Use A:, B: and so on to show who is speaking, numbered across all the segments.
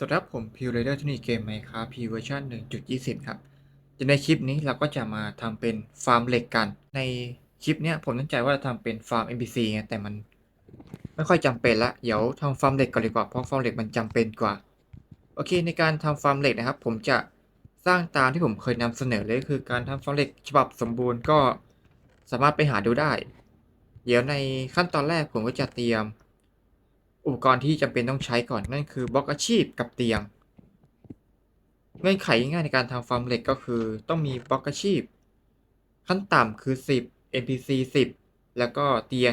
A: สวัสดีครับผมพิวเรเดอร์ที่นี่เกมไหมครับพีเวอร์ชัน1.20 ครับจะในคลิปนี้เราก็จะมาทำเป็นฟาร์มเหล็กกัน ในคลิปเนี้ยผมตั้งใจว่าจะทำเป็นฟาร์ม NPC ไงแต่มันไม่ค่อยจำเป็นละเดี๋ยวทำฟาร์มเหล็กก่อนดีกว่าเพราะฟาร์มเหล็กมันจำเป็นกว่า โอเคในการทำฟาร์มเหล็กนะครับ ผมจะสร้างตามที่ผมเคยนำเสนอเลยคือการทำฟาร์มเหล็กฉบับสมบูรณ์ก็สามารถไปหาดูได้ เดี๋ยวในขั้นตอนแรกผมก็จะเตรียม อุปกรณ์ที่จำเป็นต้องใช้ก่อนนั่นคือบล็อกอาชีพกับเตียง เงื่อนไขง่ายในการทำฟาร์มเหล็กก็คือ ต้องมีบล็อกอาชีพ ขั้นต่ำคือ 10 NPC 10 แล้วก็เตียง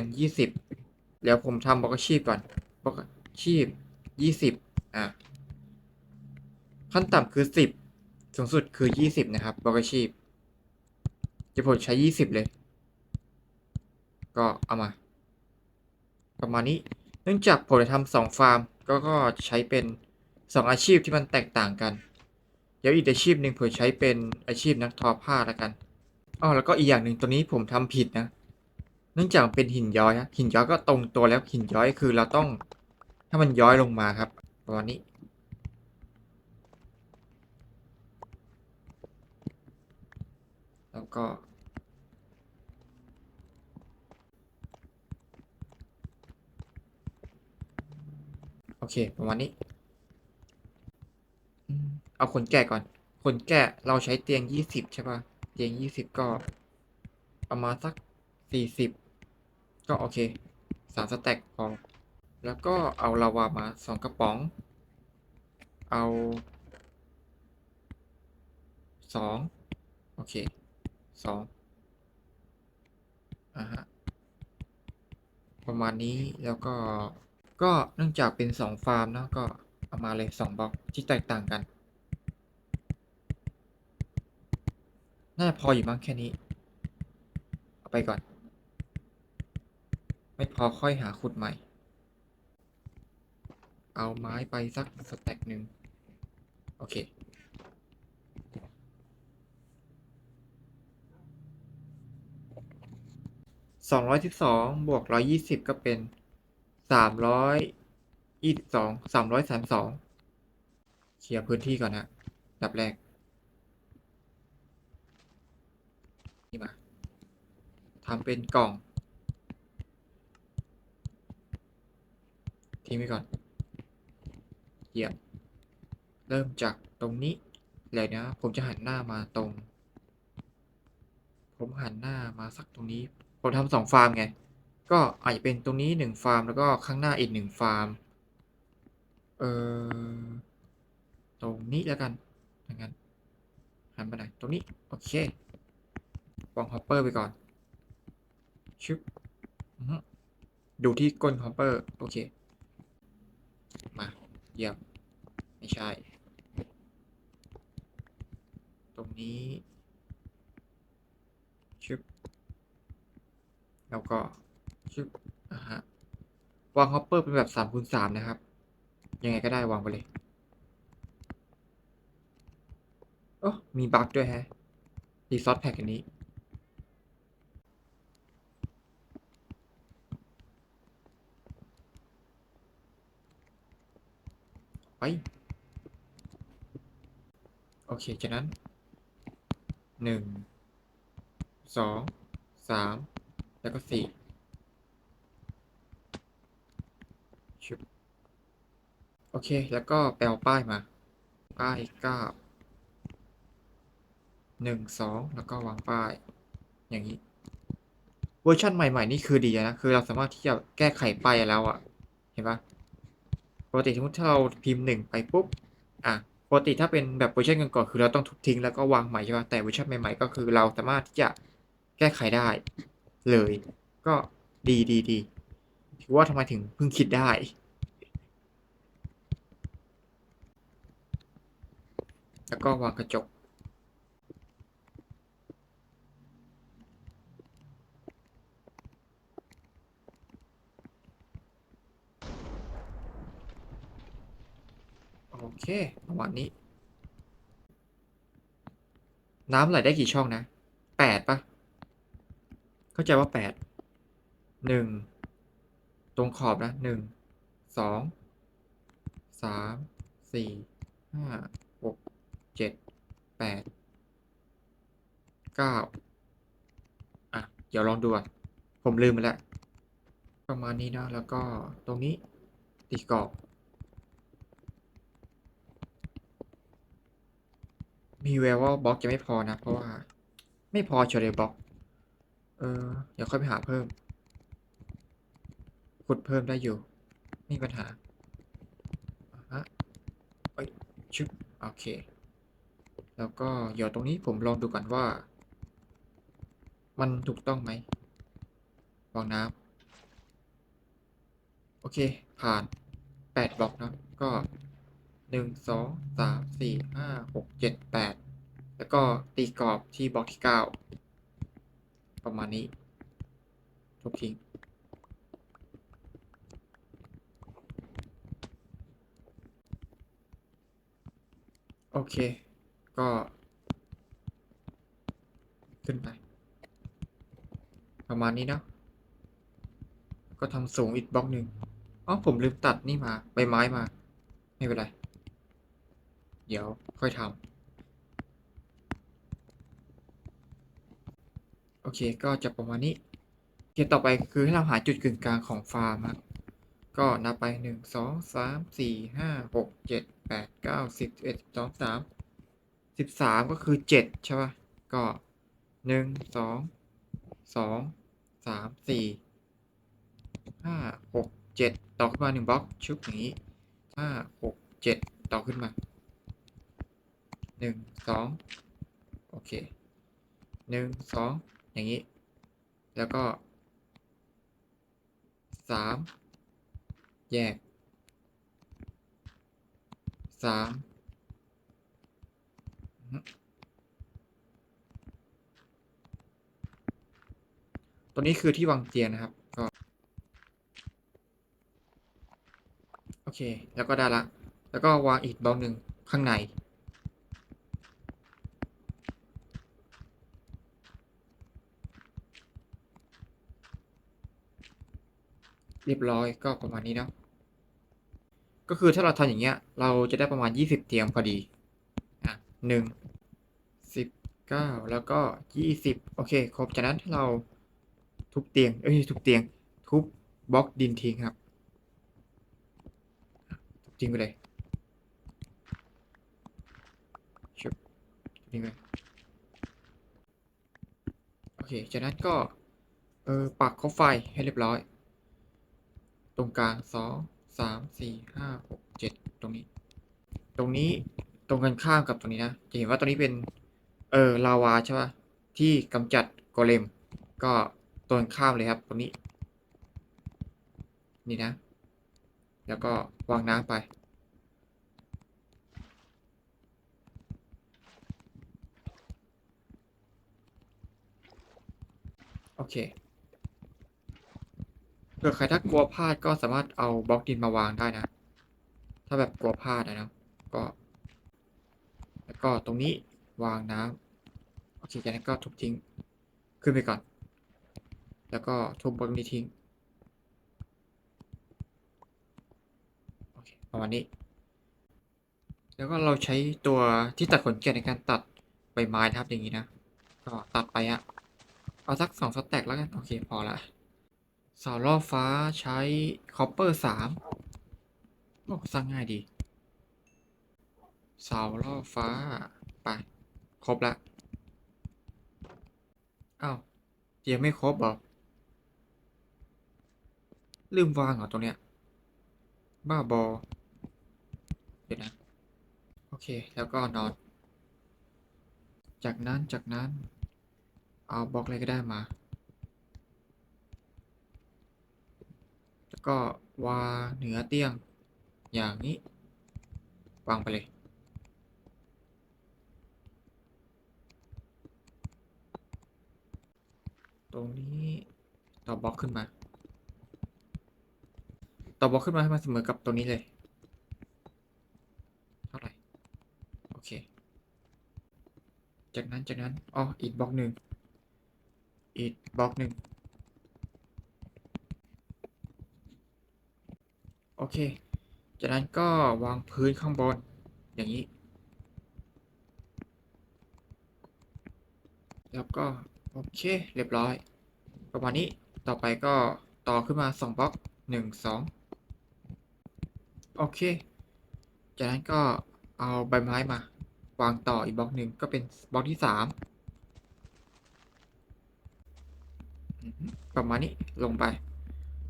A: 20แล้วผมทำบล็อกอาชีพก่อนบล็อกอาชีพ 20 อะ ขั้นต่ำคือ 10 สูงสุดคือ 20 นะครับบล็อกอาชีพ จะผมใช้ 20 เลย ก็เอามา ประมาณนี้ เนื่องจากผมจะทำสองฟาร์มก็ก็ใช้เป็นสองอาชีพที่มันแตกต่างกัน เดี๋ยวอีกอาชีพหนึ่งผมใช้เป็นอาชีพนักทอผ้าแล้วกันอ๋อแล้วก็อีกอย่างหนึ่งตัวนี้ผมทำผิดนะ เนื่องจากเป็นหินย้อยนะหินย้อยก็ตรงตัวแล้วหินย้อยคือเราต้องให้มันย้อยลงมาครับประมาณนี้แล้วก็ โอเคประมาณนี้เอาขนแกะก่อนขนแกะเราใช้เตียงยี่สิบใช่ป่ะ เตียงยี่สิบก็ประมาณสักสี่สิบก็โอเคสามสแต็กพอ แล้วก็เอาลาวามาสองกระป๋อง เอาสองโอเคสองอ่าฮะประมาณนี้แล้วก็ ก็เนื่องจากเป็นสองฟาร์มเนะก็เอามาเลยสองบล็อกที่แตกต่างกัน น่าจะพออยู่มั้งแค่นี้ เอาไปก่อน ไม่พอค่อยหาขุดใหม่ เอาไม้ไปสักสแต็กหนึ่งโอเคสองร้อยสิบสองบวกร้อยยี่สิบก็เป็น สามร้อยยี่สิบสองสามร้อยสามสองเคลียร์พื้นที่ก่อนนะดับแรก นี่มาทำเป็นกล่อง ทิ้งไว้ก่อนเหยียบเริ่มจากตรงนี้เลยนะ ผมจะหันหน้ามาตรง ผมหันหน้ามาสักตรงนี้ ผมทำสองฟาร์มไง ก็อาจจะเป็นตรงนี้หนึ่งฟาร์มแล้วก็ข้างหน้าอีกหนึ่งฟาร์ม เออตรงนี้แล้วกันอย่างนั้นหันไปไหนตรงนี้ โอเควางฮอปเปอร์ไปก่อน ชึบดูที่ก้นฮอปเปอร์ โอเค มาเยี่ยมไม่ใช่ ตรงนี้ ชึบ แล้วก็ ชึบอะฮะวางฮอปเปอร์เป็นแบบสามคูณสามนะครับ ยังไงก็ได้วางไปเลยโอ้มีบั๊กด้วยแฮะรีซอสแพ็กอันนี้ไปโอเค จากนั้นหนึ่งสองสามแล้วก็สี่ชุบ โอเค แล้วก็แปลป้ายมา ป้ายก้าหนึ่งสองแล้วก็วางป้าย อย่างนี้ เวอร์ชันใหม่ ๆ นี่คือดีนะ คือเราสามารถที่จะแก้ไขป้ายแล้วอะเห็นปะปกติสมมติถ้าเราพิมพ์หนึ่งไปปุ๊บ อะ ปกติถ้าเป็นแบบเวอร์ชันก่อนๆคือเราต้องทุบทิ้งแล้วก็วางใหม่ใช่ปะแต่เวอร์ชันใหม่ ๆ ก็คือเราสามารถที่จะแก้ไขได้ เลย ก็ดีดีดีถือว่าทำไมถึงเพิ่งคิดได้ แล้วก็วางกระจก โอเคประมาณนี้ น้ำไหลได้กี่ช่องนะแปดปะเข้าใจว่าแปดหนึ่งตรงขอบนะหนึ่งสองสามสี่ห้า เจ็ดแปดเก้าอะ เดี๋ยวลองดูอะ ผมลืมไปแล้วประมาณนี้นะ แล้วก็ตรงนี้ตีกรอบมีแววว่าบล็อกจะไม่พอนะ เพราะว่า ไม่พอเฉลยบล็อก เออ เดี๋ยวค่อยไปหาเพิ่มขุดเพิ่มได้อยู่ ไม่มีปัญหาฮะเอ้ยชึบโอเค แล้วก็เดี๋ยวตรงนี้ผมลองดูก่อนว่า มันถูกต้องไหมวางน้ำโอเค ผ่านแปดบล็อกนะก็หนึ่งสองสามสี่ห้าหกเจ็ดแปดแล้วก็ตีกรอบที่บล็อกที่เก้าประมาณนี้ทุบทิ้งโอเค ก็ ขึ้นไป ประมาณนี้เนาะก็ทำสูงอีกบล็อกหนึ่งอ๋อผมลืมตัดนี่มาใบไม้มา ไม่เป็นไร เดี๋ยวค่อยทำโอเคก็จะประมาณนี้เกมต่อไปคือให้เราหาจุดกึ่งกลางของฟาร์มครับก็นับไปหนึ่งสองสามสี่ห้าหกเจ็ดแปดเก้าสิบเอ็ดสองสาม สิบสามก็คือเจ็ดใช่ป่ะ ก็หนึ่งสองสองสามสี่ห้าหกเจ็ดต่อขึ้นมาหนึ่งบล็อกชุบอย่างนี้ห้าหกเจ็ดต่อขึ้นมาหนึ่งสองโอเคหนึ่งสองอย่างนี้ แล้วก็สามแยกสาม ตัวนี้คือที่วางเตียงนะครับ ก็ โอเค แล้วก็ได้ละ แล้วก็วางอีกบล็อกหนึ่งข้างใน เรียบร้อยก็ประมาณนี้เนาะก็คือถ้าเราทำอย่างเงี้ย เราจะได้ประมาณยี่สิบเตียงพอดี หนึ่งสิบเก้าแล้วก็ยี่สิบโอเค ครบจากนั้นถ้าเราทุบเตียง เอ้ย ทุบเตียง ทุบบล็อกดินทิ้งครับ ทุบทิ้งไปเลยชุบทิ้งไปโอเค จากนั้นก็ เออ ปักคบไฟให้เรียบร้อย ตรงกลางสองสามสี่ห้าหกเจ็ดตรงนี้ ตรงนี้ ตรงกันข้ามกับตรงนี้นะ จะเห็นว่าตรงนี้เป็น เออลาวาใช่ป่ะ ที่กำจัดโกเลม ก็ตรงกันข้ามเลยครับตรงนี้ นี่นะ แล้วก็วางน้ำไป โอเคเผื่อใครถ้ากลัวพลาดก็สามารถเอาบล็อกดินมาวางได้นะ ถ้าแบบกลัวพลาดนะก็ ก็ตรงนี้วางน้ำโอเคจากนั้นก็ทุบทิ้ง ขึ้นไปก่อน แล้วก็ทุบบล็อกนี้ทิ้งโอเคประมาณนี้ แล้วก็เราใช้ตัวที่ตัดขนแกะในการตัดใบไม้นะครับอย่างนี้นะ ก็ตัดไปอะเอาสักสองสแต็กแล้วกัน โอเค พอละเสาล่อฟ้าใช้คอปเปอร์สามโอ้สร้างง่ายดี เสาล่อฟ้า ไป ครบละอ้าวยังไม่ครบหรอ ลืมวางเหรอตรงเนี้ย บ้าบอ เดี๋ยวนะ โอเค แล้วก็นอน จากนั้นจากนั้น เอาบล็อกอะไรก็ได้มา แล้วก็วางเหนือเตียง อย่างนี้ วางไปเลย ตรงนี้ต่อบล็อกขึ้นมา ต่อบล็อกขึ้นมาให้มันเสมอกับตรงนี้เลย เท่าไหร่ โอเค จากนั้นจากนั้น อ๋อ อีกบล็อกหนึ่ง อีกบล็อกหนึ่ง โอเค จากนั้นก็วางพื้นข้างบน อย่างนี้ แล้วก็ โอเค เรียบร้อย ประมาณนี้ต่อไปก็ต่อขึ้นมา 2บล็อก1 2 โอเค จากนั้นก็เอาใบไม้มา วางต่ออีกบล็อกหนึ่งก็เป็นบล็อกที่สามประมาณนี้ลงไป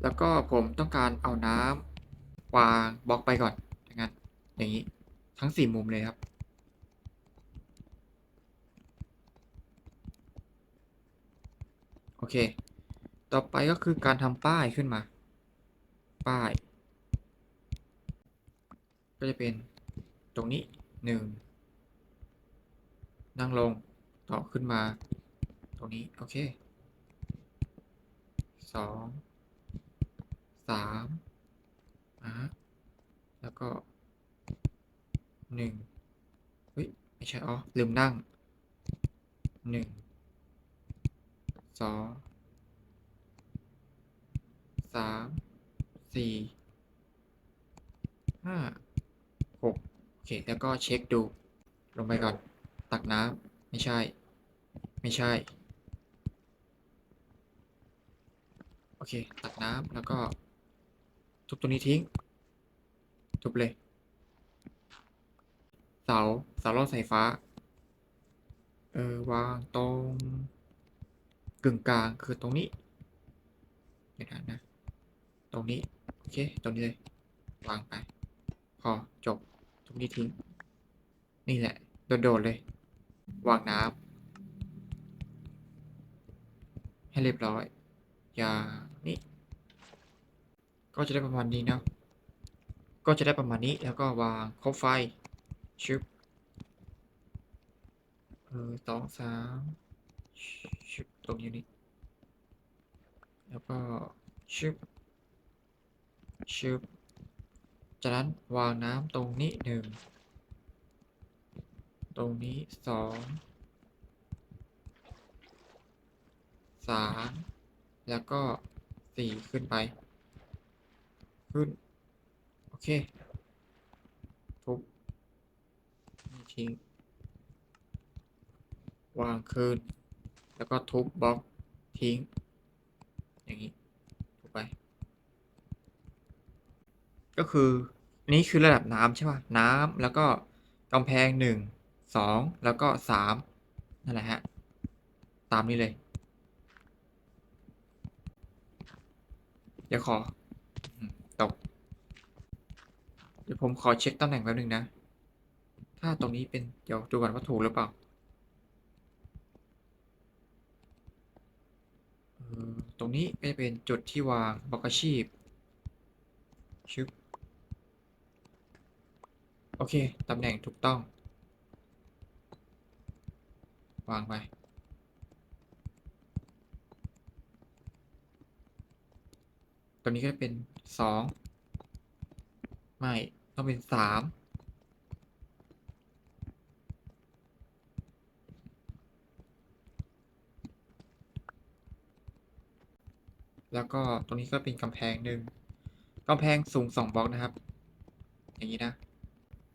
A: แล้วก็ผมต้องการเอาน้ำวางบล็อกไปก่อนอย่างนั้นอย่างนี้ทั้งสี่มุมเลยครับ โอ เค ต่อไปก็คือการทำป้ายขึ้นมา ป้าย ก็จะเป็นตรงนี้หนึ่งนั่งลงต่อขึ้นมา ตรงนี้ โอเคสองสามอะฮะแล้วก็หนึ่งเฮ้ย ไม่ใช่ อ๋อ ลืมนั่งหนึ่ง สองสามสี่ห้าหกโอเค แล้วก็เช็คดู ลงไปก่อน ตักน้ำไม่ใช่ ไม่ใช่ โอเค ตักน้ำแล้วก็ ทุบตรงนี้ทิ้ง ทุบเลย เสา เสาล่อดสายฟ้า เออ วางตรง กึ่งกลางคือตรงนี้เดี๋ยวนะ ตรงนี้ โอเค ตรงนี้เลย วางไป พอจบ ตรงนี้ทิ้ง นี่แหละ โดดๆเลย วางน้ำให้เรียบร้อย อย่างนี้ ก็จะได้ประมาณนี้เนาะก็จะได้ประมาณนี้ แล้วก็วางครบไฟ ชึบเออสองสาม ชึบตรงนี้นี่ แล้วก็ชึบชึบจากนั้นวางน้ำตรงนี้หนึ่ง ตรงนี้สองสามแล้วก็สี่ขึ้นไป ขึ้น โอเค ทุบนี่ทิ้ง วางคืน แล้วก็ทุบบล็อกทิ้ง อย่างนี้ทุบไป ก็คือนี่คือระดับน้ำใช่ป่ะ น้ำแล้วก็กำแพงหนึ่งสองแล้วก็สามนั่นแหละฮะ ตามนี้เลย เดี๋ยวขอตก เดี๋ยวผมขอเช็คตำแหน่งแป๊บนึงนะ ถ้าตรงนี้เป็น เดี๋ยวดูก่อนว่าถูกหรือเปล่า เออ ตรงนี้ก็จะเป็นจุดที่วางบล็อกอาชีพชึบโอเค ตำแหน่งถูกต้อง วางไป ตรงนี้ก็จะเป็นสองไม่ ต้องเป็นสาม แล้วก็ตรงนี้ก็เป็นกำแพงหนึ่งกำแพงสูงสองบล็อกนะครับ อย่างนี้นะ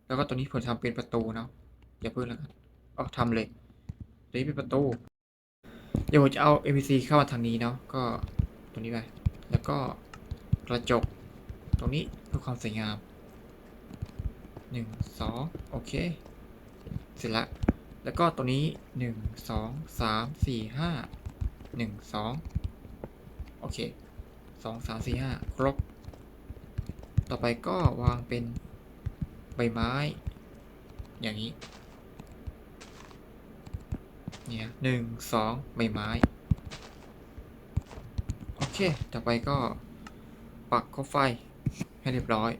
A: แล้วก็ตรงนี้ผมทำเป็นประตูเนาะอย่าเพิ่งแล้วกันอ๋อทำเลยตรงนี้เป็นประตู เดี๋ยวผมจะเอา NPC เข้ามาทางนี้เนาะก็ตรงนี้ไปแล้วก็กระจกตรงนี้เพื่อความสวยงามหนึ่งสองโอเค เสร็จละแล้วก็ตรงนี้หนึ่งสองสามสี่ห้าหนึ่งสอง โอเคสองสามสี่ห้าครบ ต่อไปก็วางเป็นใบไม้ อย่างนี้ เนี่ยหนึ่งสองใบไม้ โอเค ต่อไปก็ปักคบไฟให้เรียบร้อย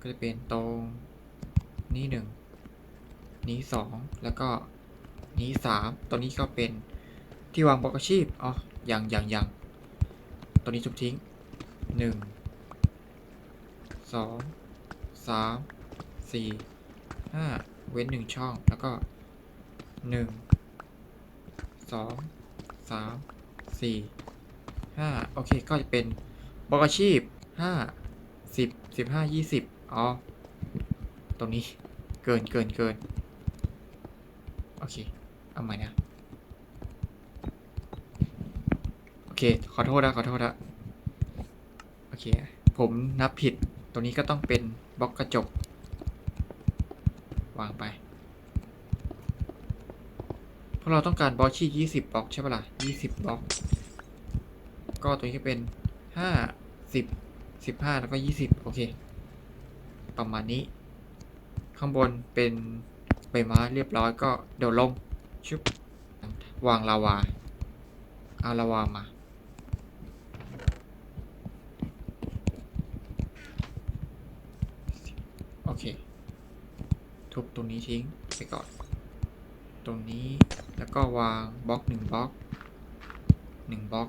A: ก็จะเป็นตรงนี้หนึ่งนี้สองแล้วก็นี้สามตัวนี้ก็เป็น ที่วางบอกอาชีพ อ๋อ ยังยังยังตัวนี้ทุบทิ้งหนึ่งสองสามสี่ห้าเว้นหนึ่งช่อง แล้วก็หนึ่งสองสามสี่ห้าโอเค ก็จะเป็นบอกอาชีพห้าสิบสิบห้ายี่สิบอ๋อ ตรงนี้เกินเกินเกินโอเค เอาใหม่นะ โอ เค ขอโทษนะขอโทษนะโอเค ผมนับผิด ตรงนี้ก็ต้องเป็นบล็อกกระจก วางไปเพราะเราต้องการบล็อกที่ยี่สิบบล็อกใช่ปะล่ะยี่สิบบล็อก ก็ตัวนี้ก็เป็นห้าสิบสิบห้าแล้วก็ยี่สิบโอเค ประมาณนี้ ข้างบนเป็นใบไม้เรียบร้อยก็เดี๋ยวลงชุบวางลาวา เอาลาวามา โอเค ทุบตรงนี้ทิ้งไปก่อน ตรงนี้แล้วก็วางบล็อกหนึ่งบล็อกหนึ่งบล็อก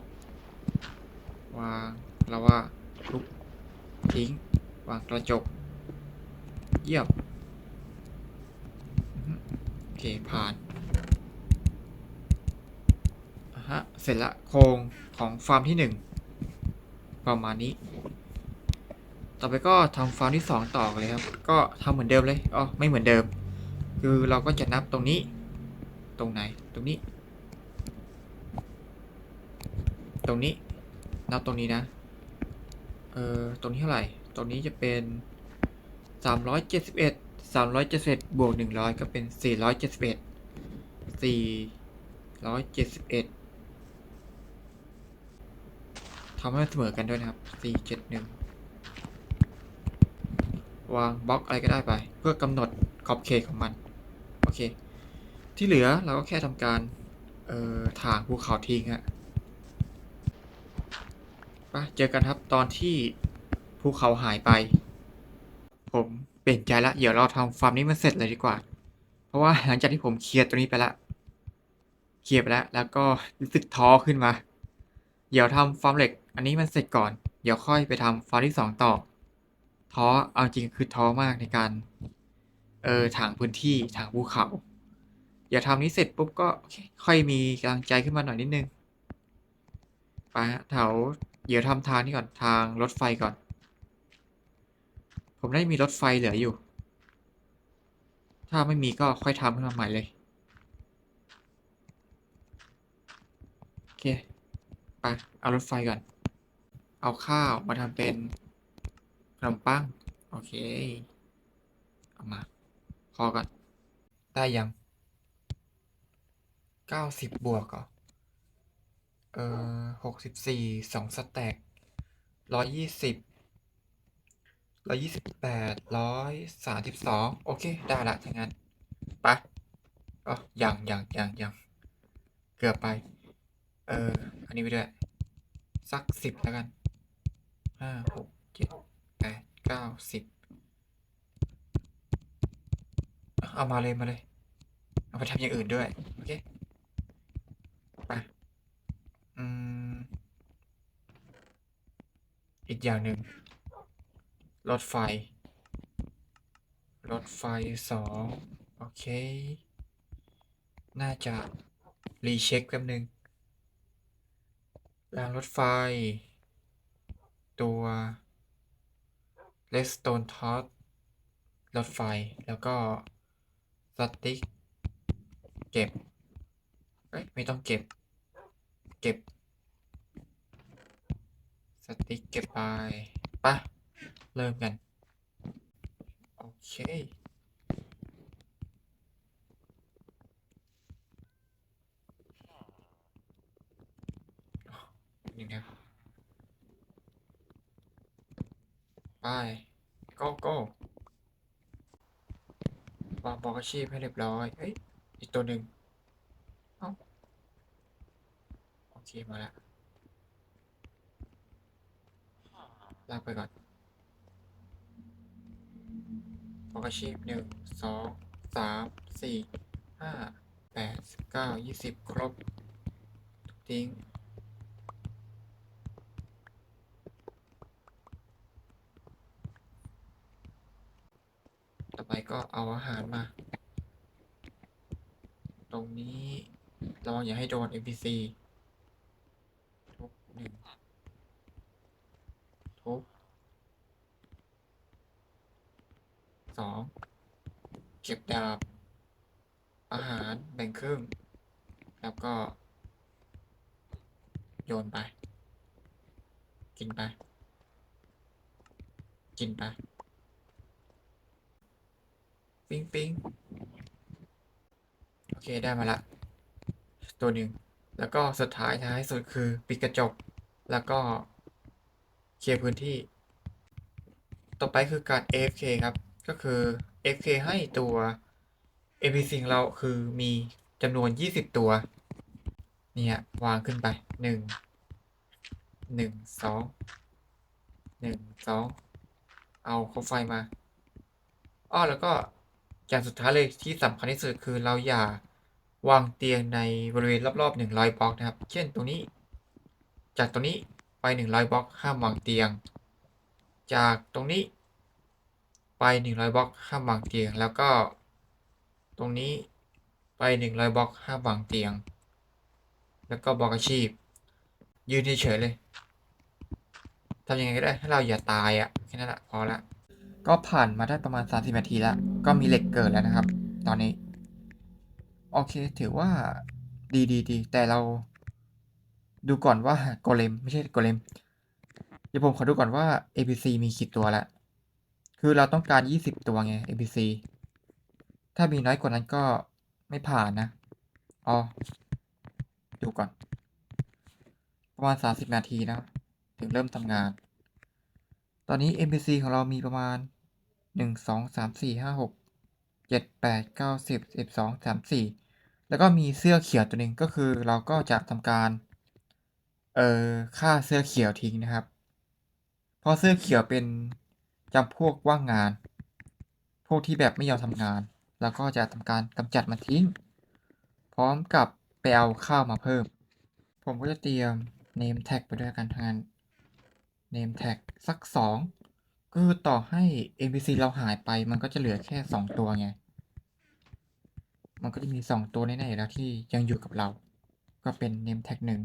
A: วางแล้วว่าทุบทิ้ง วางกระจก เยี่ยมอือฮึโอเค ผ่านอะฮะเสร็จละโครงของฟาร์มที่หนึ่งประมาณนี้ ต่อไปก็ทำฟาร์มที่สองต่อเลยครับ ก็ทำเหมือนเดิมเลยอ๋อไม่เหมือนเดิม คือเราก็จะนับตรงนี้ ตรงไหน ตรงนี้ ตรงนี้ นับตรงนี้นะ เอ่อ ตรงนี้เท่าไหร่ ตรงนี้จะเป็นสามร้อยเจ็ดสิบเอ็ดสามร้อยเจ็ดสิบเอ็ดบวกหนึ่งร้อยก็เป็นสี่ร้อยเจ็ดสิบเอ็ดสี่ร้อยเจ็ดสิบเอ็ดทำให้เสมอกันด้วยนะครับสี่เจ็ดหนึ่ง วางบล็อกอะไรก็ได้ไป เพื่อกำหนดขอบเขตของมัน โอเค ที่เหลือเราก็แค่ทำการเอ่อถางภูเขาทิ้งฮะไปเจอกันครับตอนที่ภูเขาหายไป ผมเปลี่ยนใจละ เดี๋ยวเราทำฟาร์มนี้มันเสร็จเลยดีกว่า เพราะว่าหลังจากที่ผมเคลียร์ตรงนี้ไปละเคลียร์ไปแล้ว แล้วก็รู้สึกท้อขึ้นมา เดี๋ยวทำฟาร์มเหล็ก อันนี้มันเสร็จก่อน เดี๋ยวค่อยไปทำฟาร์มที่สองต่อ ท้อเอาจริงคือท้อมากในการเออถางพื้นที่ถางภูเขาเดี๋ยวทำนี้เสร็จปุ๊บก็ค่อยมีกำลังใจขึ้นมาหน่อยนิดนึงไปฮะแถวเดี๋ยวทำทางนี้ก่อนทางรถไฟก่อน ผมได้มีรถไฟเหลืออยู่ ถ้าไม่มีก็ค่อยทำขึ้นมาใหม่เลยโอเคไปเอารถไฟก่อน เอาข้าวมาทำเป็น ขนมปัง โอเค เอามา พอก่อน ได้ยังเก้าสิบบวกเหรอเออหกสิบสี่สองสแต็กร้อยยี่สิบร้อยยี่สิบแปดร้อยสามสิบสองโอเค ได้ละถ้างั้นไปอ๋อยังยังยังยังเกือบไป เออ อันนี้ไปด้วย สักสิบแล้วกันห้าหกเจ็ด เก้าสิบเอามาเลยมาเลย เอาไปทำอย่างอื่นด้วย โอเคไปอืม อีกอย่างหนึ่งรถไฟ รถไฟสองโอเค น่าจะ รีเช็คแป๊บหนึ่งรางรถไฟ ตัว เลสโตนทอสรถไฟ แล้วก็สติ๊กเก็บเอ้ยไม่ต้องเก็บ เก็บ สติ๊กเก็บไปปะเริ่มกัน โอเคนี่นะไป go go วางบอกอาชีพให้เรียบร้อยเอ้ยอีกตัวหนึ่งเอ้าโอเคมาแล้วลากไปก่อนบอกอาชีพหนึ่งสองสามสี่ห้าแปดเก้ายี่สิบครบ ทิ้ง ไปก็เอาอาหารมา ตรงนี้ระวังอย่าให้โดน NPC ทุบหนึ่งทุบสองเก็บดาบ อาหารแบ่งครึ่ง แล้วก็ โยนไป กินไป กินไป ปิ๊งปิ๊งโอเคได้มาละ ตัวหนึ่งแล้วก็สุดท้ายท้ายสุดคือปิดกระจก แล้วก็เคลียร์พื้นที่ ต่อไปคือการ AFK ครับ ก็คือ AFK ให้ตัว NPC ของเราคือมีจำนวน 20 ตัว เนี่ย วางขึ้นไป 1 1 2 1 2 เอาคบไฟมา อ้อ แล้วก็ อย่างสุดท้ายเลยที่สำคัญที่สุดคือเราอย่าวางเตียงในบริเวณรอบๆ100บล็อกนะครับ เช่นตรงนี้ จากตรงนี้ไป100บล็อกห้ามวางเตียง จากตรงนี้ ไป100บล็อกห้ามวางเตียง แล้วก็ ตรงนี้ไป100บล็อกห้ามวางเตียง แล้วก็บล็อกอาชีพ ยืนเฉยๆเลยทำยังไงก็ได้ให้เราอย่าตายอะ่ะแค่นั้นแหละพอละ ก็ผ่านมาได้ประมาณ 30นาทีแล้ว ก็มีเหล็กเกิดแล้วนะครับ ตอนนี้ โอเคถือว่าดีดีดีแต่เรา ดูก่อนว่าโกเลมไม่ใช่โกเลมเดี๋ยวผมขอดูก่อนว่า APC มีกี่ตัวล้วคือเราต้องการ 20 ตัวไง APC ถ้ามีน้อยกว่านั้นก็ไม่ผ่านนะอ๋อดูก่อน ประมาณ 30 นาทีนะ ถึงเริ่มทำงาน ตอนนี้ NPC ของเรามีประมาณ 1 2 3 4 5 6 7 8 9 10 12 34แล้วก็มีเสื้อเขียวตัวหนึ่งก็คือเราก็จะทำการ เอ่อฆ่าเสื้อเขียวทิ้งนะครับ เพราะเสื้อเขียวเป็นจำพวกว่างงาน พวกที่แบบไม่ยอมทำงาน แล้วก็จะทำการกำจัดมันทิ้ง พร้อมกับไปเอาข้าวมาเพิ่ม ผมก็จะเตรียม name tag ไปด้วยกันทั้งนั้น name tag สักสอง ก็คือต่อให้ NPC เราหายไป มันก็จะเหลือแค่สองตัวไง มันก็จะมีสองตัวแน่ๆแล้วที่ยังอยู่กับเรา ก็เป็น name tag หนึ่ง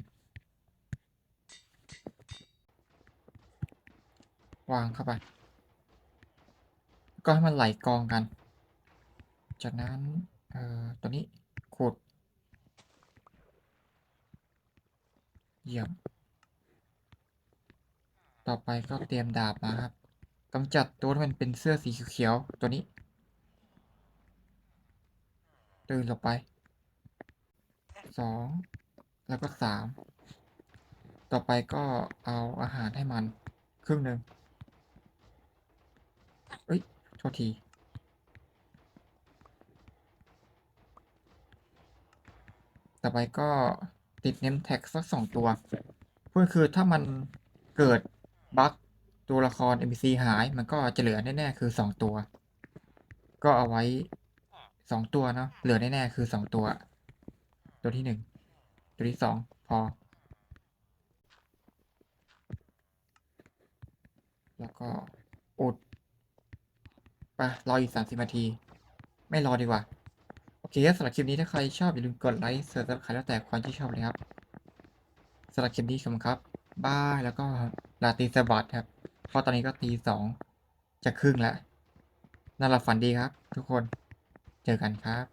A: วางเข้าไป ก็ให้มันไหลกองกัน จากนั้น เอ่อ ตัวนี้ขุดเยี่ยม ต่อไปก็เตรียมดาบมาครับ กำจัดตัวที่มันเป็นเสื้อสีเขียวๆตัวนี้ตื่นลงไปสองแล้วก็สามต่อไปก็เอาอาหารให้มัน ครึ่งหนึ่งเอ้ยโทษทีต่อไปก็ติดเนมแท็กสักสองตัว เพื่อคือถ้ามันเกิดบั๊ก ตัวละคร NPC หายมันก็จะเหลือแน่ๆคือสองตัว ก็เอาไว้สองตัวเนาะเหลือแน่ๆคือสองตัว ตัวที่หนึ่งตัวที่สองพอ แล้วก็อุดไปรออีกสามสิบนาที ไม่รอดีกว่า โอเคสำหรับคลิปนี้ถ้าใครชอบอย่าลืมกดไลค์เสิร์ชใครแล้วแต่ความที่ชอบเลยครับสำหรับคลิปนี้ขอบคุณครับบายแล้วก็ลาตีสวัสดิ์ครับ เพราะตอนนี้ก็ตีสองจะครึ่งแล้วน่าหลับฝันดีครับ ทุกคน เจอกันครับ